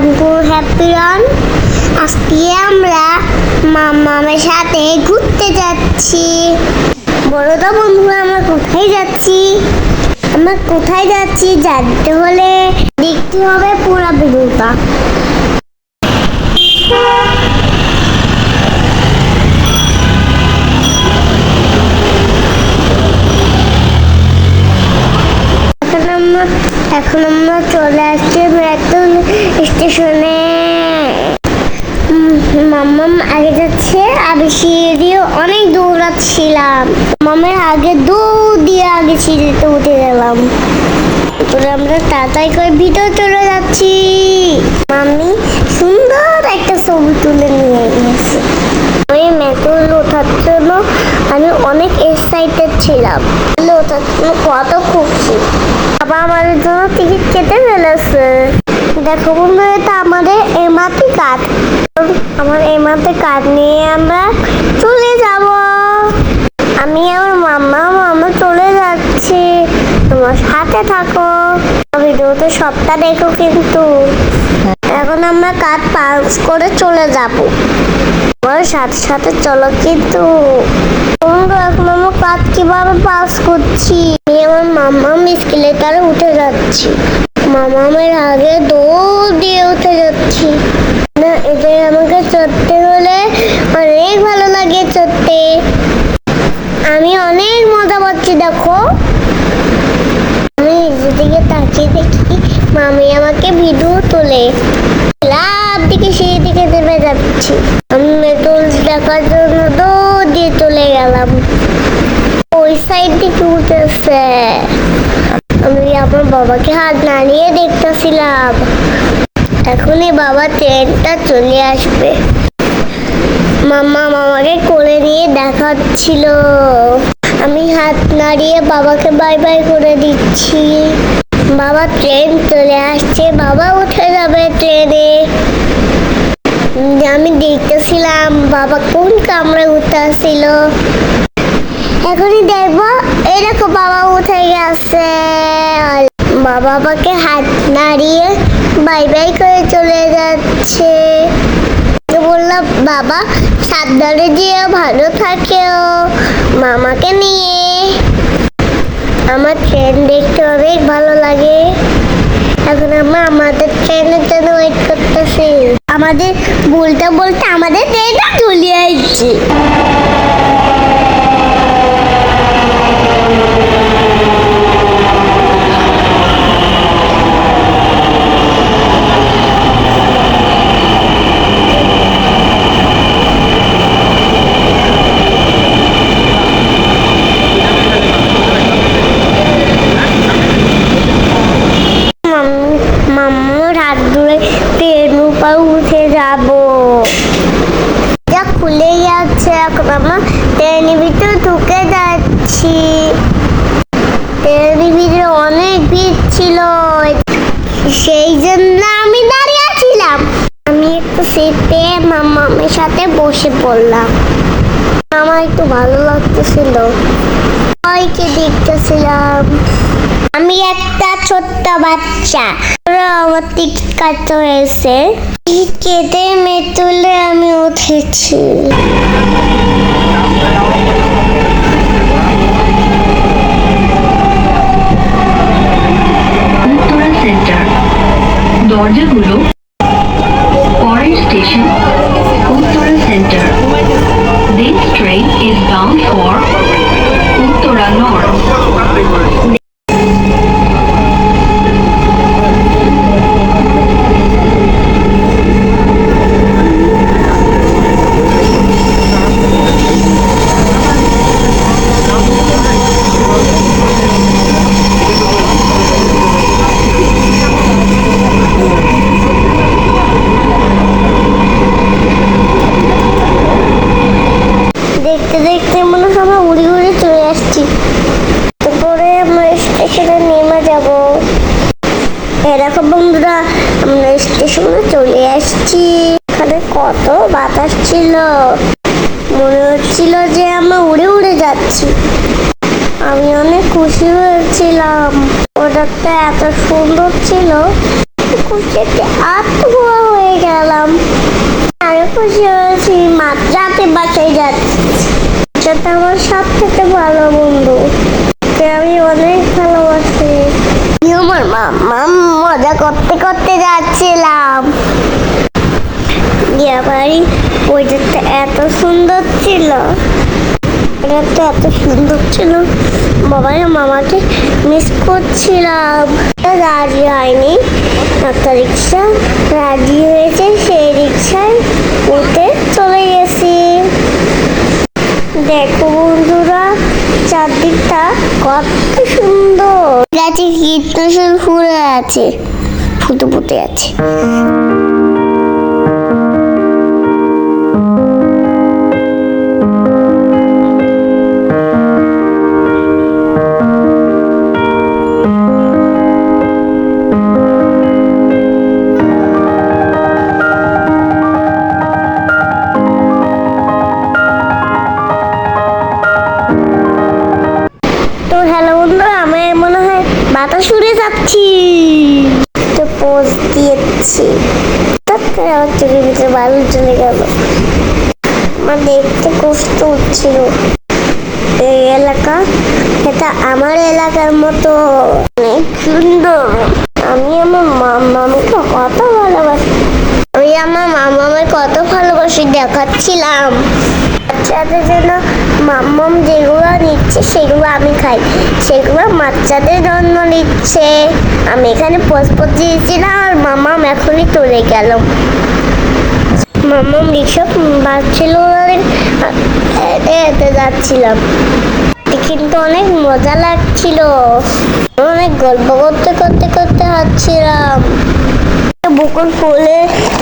আঙ্কুর happy আজকে আমরা মামামের সাথে ঘুরতে যাচ্ছি। বড়দা বন্ধুরা, আমরা কোথায় যাচ্ছি? আমরা কোথায় যাচ্ছি জানতে হলে দেখতে হবে পুরো ভিডিওটা। এখন আমরা এখন আমরা চলে আসছি ব্যাতুল স্টেশনে। মাম্মাম আগে যাচ্ছে আমি সিঁড়ি দিয়ে অনেক দৌড়াচ্ছিলাম। মামের আগে দৌড় দিয়ে আগে সিঁড়িতে উঠে গেলাম। তারপরে আমরা তাড়াতাড়ি করে ভিতরে চলে যাচ্ছি। মাম্মি সুন্দর একটা ছবি তুলে নিয়ে গেছে। ওই মেট্রোল ওঠার জন্য আমি অনেক এক্সাইটেড ছিলাম ওঠার জন্য কত খুশি বাবা আমাদের জন্য টিকিট কেটে ফেলেছে দেখো বন্ধু এটা আমাদের এমাতি কার্ড আমার এমাতে কার্ড নিয়ে আমরা চলে যাব। আমি আমার মাম্মা মামা চলে যাচ্ছি। তোমার সাথে থাকো। ভিডিওতে সবটা দেখো কিন্তু। এখন আমরা কার্ড পাস করে চলে যাব। আমার সাথে সাথে চলো কিন্তু। এখন আমার কাজ কীভাবে পাস করছি? আমি আমার মামা মিসকিলেটারে উঠে যাচ্ছি মামামের আগে দৌড় দিয়ে উঠে যাচ্ছি না এটাই আমাকে চড়তে হলে অনেক ভালো লাগে চড়তে আমি অনেক মজা পাচ্ছি, দেখো। আমি নিজের দিকে তাকিয়ে দেখি, মামি আমাকে ভিডিও তোলে। লাভ দিকে সেই দিকে নেমে যাচ্ছি। আমি মেটল দেখার জন্য দৌড় দিয়ে চলে গেলাম। ওই সাইড দিকে উঠেছে আমি আমার বাবাকে হাত নাড়িয়ে দেখতেছিলাম। এখনই বাবা ট্রেনটা চলে আসবে। মাম্মা মামাকে কোলে নিয়ে দেখাচ্ছিল। আমি হাত নাড়িয়ে বাবাকে বাই বাই করে দিচ্ছি। বাবা ট্রেন চলে আসছে, বাবা উঠে যাবে ট্রেনে। আমি দেখতেছিলাম বাবা কোন কামড়ে উঠে আসছিল এখনই দেখব, এরকম বাবা উঠে গেছে। বাবা বাবাকে হাত নাড়িয়ে বাই বাই করে চলে যাচ্ছে। বললাম বাবা, সাবধানে যেও, ভালো থাকেও, মামাকে নিয়ে। আমার ট্রেন দেখতে অনেক ভালো লাগে। এখন আমরা আমাদের ট্রেনের জন্য ওয়েট করতেছি। আমাদের বলতে বলতে আমাদের ট্রেনটা চলে আসছে মাম্মু- মাম্মুর হাত ধরে ট্রেন উপর উঠে যাব। খুলে যাচ্ছে এখন আমার ট্রেনের ভিতরে ঢুকে যাচ্ছি। ট্রেনের ভিতরে অনেক ভিড় ছিল। সেই জন্য আমি দাঁড়িয়ে ছিলাম। আমি একটু সিট পেয়ে মামামের সাথে বসে পড়লাম। আমার একটু ভালো লাগতেছিল। সবাইকে দেখতেছিলাম। আমি একটা ছোট্ট বাচ্চা। ওরা আমার টিকিট কাটতে হয়েছে। টিকিট কেটে মেতুলে আমি উঠেছি। দরজাগুলো পরের station, Uttara centre. This train is bound for এরকম বন্ধুরা, আমরা স্টেশনে চলে আসছি। এখানে কত বাতাস ছিল। মনে হচ্ছিল যে আমরা উড়ে উড়ে যাচ্ছি। আমি অনেক খুশি হয়েছিলাম। ওটা এত সুন্দর ছিল, খুশিতে আত্মভুয়া হয়ে গেলাম। আমি খুশি হয়েছি মাত্রাতে বাসায় যাচ্ছি। এটা আমার সব থেকে ভালো বন্ধু। আমি অনেক ভালোবাসি আমি আমার মাম্মা মজা করতে করতে যাচ্ছিলাম বিয়ে বাড়ি ওইটা এত সুন্দর ছিল। এটা এত সুন্দর ছিল। বাবা মামাকে মিস করছিলাম। রাজি হয়নি। একটা রিক্সা, রাজি হয়েছে, সেই রিক্সায় উঠে চলে গেছি। দেখো বন্ধুরা, চারদিকটা কত সুন্দর। গাছে কীটনাশক ফুলে আছে, ফুটে ফুটে আছে। আমার চোখের ভিতরে বালু চলে গেল। আমার দেখতে কষ্ট হচ্ছিল। এই এলাকা এটা আমার এলাকার মতো। অনেক সুন্দর। আমি আমার মামাকে কত ভালোবাসি। আমি আমার মামাকে কত ভালোবাসি দেখাচ্ছিলাম। বাচ্চাদের জন্য মাম্মাম যেগুলো নিচ্ছে, সেগুলো আমি খাই। সেগুলো বাচ্চাদের জন্য নিচ্ছে। আমি এখানে পোস্ট দিয়েছিলাম আর মাম্মাম এখনই চলে গেল। মাম্মাম রিক্সা বাচ্ছিল এতে যাচ্ছিলাম। কিন্তু অনেক মজা লাগছিল। অনেক গল্প করতে করতে করতে হাঁটছিলাম। বকুল ফুলে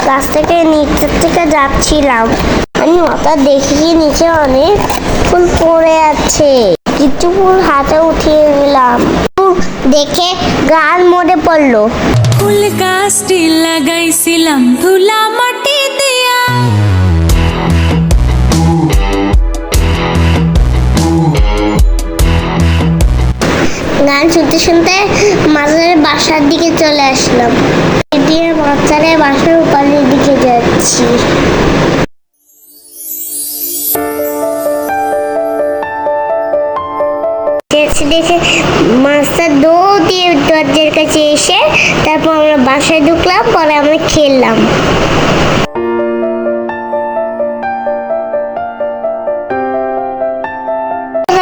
গাছ থেকে নিচের থেকে যাচ্ছিলাম। আমি হঠাৎ দেখি নিচে অনেক ফুল পড়ে আছে। কিছু ফুল হাতে উঠিয়ে নিলাম। দেখে গান মনে পড়ল। ফুল গাছটি লাগাইছিলাম ধুলা মাটি দিয়া। গান শুনতে শুনতে মাঝের বাসার দিকে চলে আসলাম। দিয়ে বাচ্চাদের বাসার উপরের দিকে যাচ্ছি। দেখে দৌড় দিয়ে দরজার কাছে এসে তারপর আমরা বাসায় ঢুকলাম, পরে আমরা খেললাম।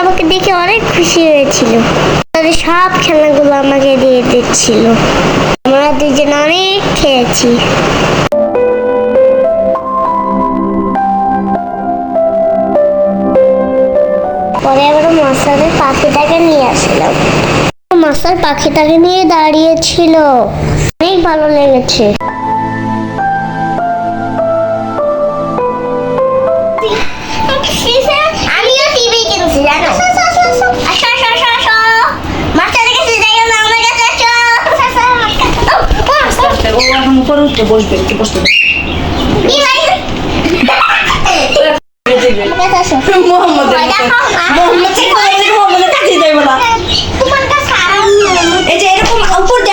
আমাকে দেখে অনেক খুশি হয়েছিল। তাদের সব খেলাগুলো আমাকে দিয়ে দিচ্ছিল। আমরা দুজন খেয়েছি পরে আবার মশাদের পাখিটাকে নিয়ে আসলাম। মাস্টার পাখিটাকে নিয়ে দাঁড়িয়েছিল অনেক ভালো লেগেছে।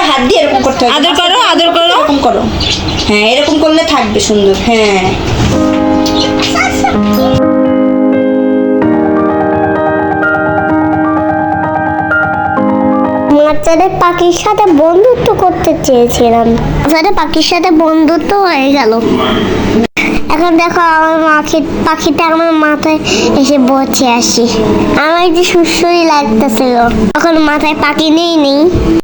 হাত দিয়ে এরকম করতে বসতে আদর করো, আদর করো। এরকম করো। হ্যাঁ এরকম করলে থাকবে সুন্দর। হ্যাঁ। বাচ্চাদের পাখির সাথে বন্ধুত্ব করতে চেয়েছিলাম। বাচ্চাদের পাখির সাথে বন্ধুত্ব হয়ে গেল। এখন দেখো আমার মাখি, পাখিটা আমার মাথায় এসে বসে আসি আমার যে সুস্থই লাগতেছিল তখন মাথায় পাখি নেই নেই।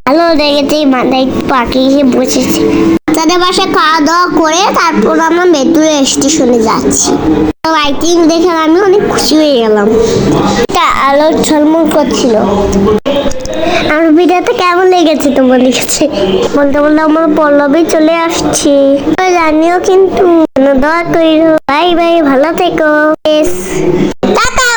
ভালো লেগেছে মাথায় পাখি এসে বসেছে। বাচ্চাদের বাসায় খাওয়া দাওয়া করে তারপর আমরা মেট্রো স্টেশনে যাচ্ছি। লাইটিং দেখে আমি অনেক খুশি হয়ে গেলাম। একটা আলো ঝলমল করছিল। আমার ভিডিওতে কেমন লেগেছে তোমার কাছে? বলতে বলতে আমার পল্লবী চলে আসছে। জানিও কিন্তু দয়া করি বাই বাই, ভালো থেকো। টাটা!